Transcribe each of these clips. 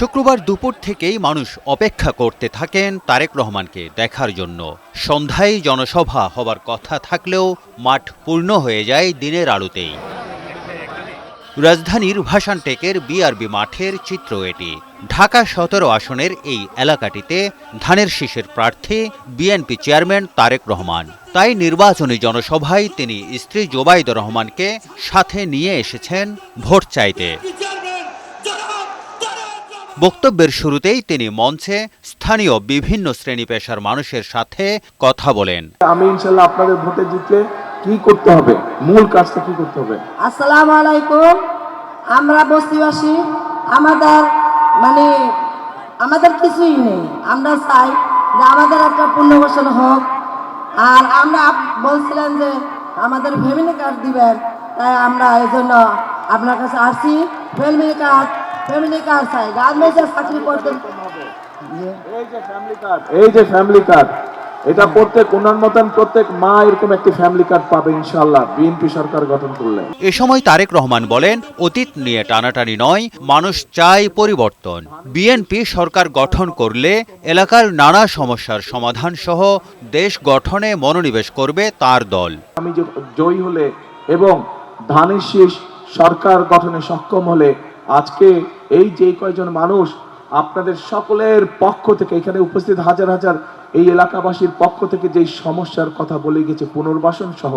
শুক্রবার দুপুর থেকেই মানুষ অপেক্ষা করতে থাকেন তারেক রহমানকে দেখার জন্য। সন্ধ্যায় জনসভা হবার কথা থাকলেও মাঠ পূর্ণ হয়ে যায় দিনের আলোতেই। রাজধানীর ভাসানটেকের বিআরবি মাঠের চিত্র এটি। ঢাকা সতেরো আসনের এই এলাকাটিতে ধানের শীষের প্রার্থী বিএনপি চেয়ারম্যান তারেক রহমান। তাই নির্বাচনী জনসভায় তিনি স্ত্রী জোবাইদুর রহমানকে সাথে নিয়ে এসেছেন ভোট চাইতে। বক্তব্যের শুরুতেই তিনি মঞ্চে স্থানীয় বিভিন্ন শ্রেণি পেশার মানুষের সাথে কথা বলেন। আমি ইনশাল্লাহ আপনাদের ভোটে জিতলে কি করতে হবে? মূল কাজটা কি করতে হবে? আসসালামু আলাইকুম। আমরা বস্তিবাসী আমাদের মানে আমাদের কিছুই নেই। আমরা চাই যে আমাদের একটা পুনর্বাসন হোক। আর আমরা বলছিলেন যে আমাদের ফ্যামিলি কার্ড দিবেন তাই আমরা এই জন্য আপনার কাছে আসছি। ফ্যামিলি কার্ড ফ্যামিলি কার্ড চাই গার্মেন্টসে চাকরি করতে এই যে ফ্যামিলি কার্ড এই যে ফ্যামিলি কার্ড এটা প্রত্যেক উনার মতন প্রত্যেক মা এরকম একটি ফ্যামিলি কার্ড পাবে ইনশাল্লাহ বিএনপি সরকার গঠন করলে। এ সময় তারেক রহমান বলেন অতীত নিয়ে টানাটানি নয় মানুষ চায় পরিবর্তন। বিএনপি সরকার গঠন করলে এলাকার নানা সমস্যার সমাধান সহ দেশ গঠনে মনোনিবেশ করবে তার দল। আমি জয়ী হলে এবং ধানের শীষ সরকার গঠনে সক্ষম হলে আজকে এই যে কয়জন মানুষ আপনাদের সকলের পক্ষ থেকে এখানে উপস্থিত হাজার হাজার এই এলাকাবাসীর পক্ষ থেকে যেই সমস্যার কথা বলে গেছে পুনর্বাসন সহ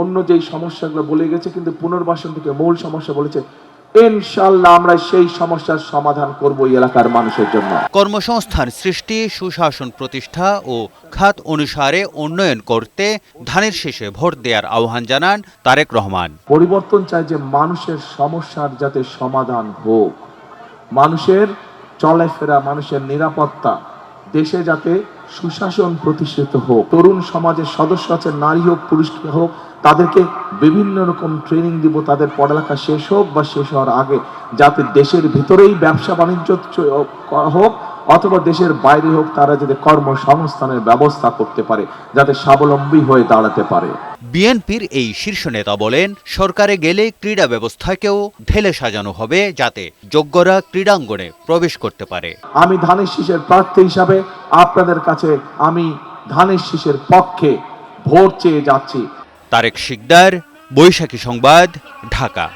অন্য যেই সমস্যাগুলো বলে গেছে কিন্তু পুনর্বাসন থেকে মূল সমস্যা বলেছে ইনশাল্লাহ আমরা সেই সমস্যার সমাধান করব এই এলাকার মানুষের জন্য। কর্মসংস্থান সৃষ্টি সুশাসন প্রতিষ্ঠা ও খাত অনুসারে উন্নয়ন করতে ধানের শেষে ভোট দেওয়ার আহ্বান জানান তারেক রহমান। পরিবর্তন চাই যে মানুষের সমস্যার যাতে সমাধান হোক। মানুষের চলাফেরা, মানুষের নিরাপত্তা, দেশে যাতে সুশাসন প্রতিষ্ঠিত হোক, তরুণ সমাজের সদস্য আছে, নারী হোক, পুরুষ হোক, তাদেরকে বিভিন্ন রকম ট্রেনিং দিব, তাদের পড়ালেখা শেষ হোক বা শেষ হওয়ার আগে, যাতে দেশের ভিতরেই ব্যবসা বাণিজ্য হোক অথবা দেশের বাইরে হোক তারা যাতে কর্মসংস্থানের ব্যবস্থা করতে পারে যাতে স্বাবলম্বী হয়ে দাঁড়াতে পারে। বিএনপির এই শীর্ষ নেতা বলেন সরকারে গেলে ক্রীড়া ব্যবস্থাকেও ঢেলে সাজানো হবে যাতে যোগ্যরা ক্রীড়াঙ্গনে প্রবেশ করতে পারে। আমি ধানের শীষের প্রার্থী হিসাবে আপনাদের কাছে আমি ধানের শীষের পক্ষে ভোট চেয়ে যাচ্ছি। তারেক শিকদার বৈশাখী সংবাদ ঢাকা।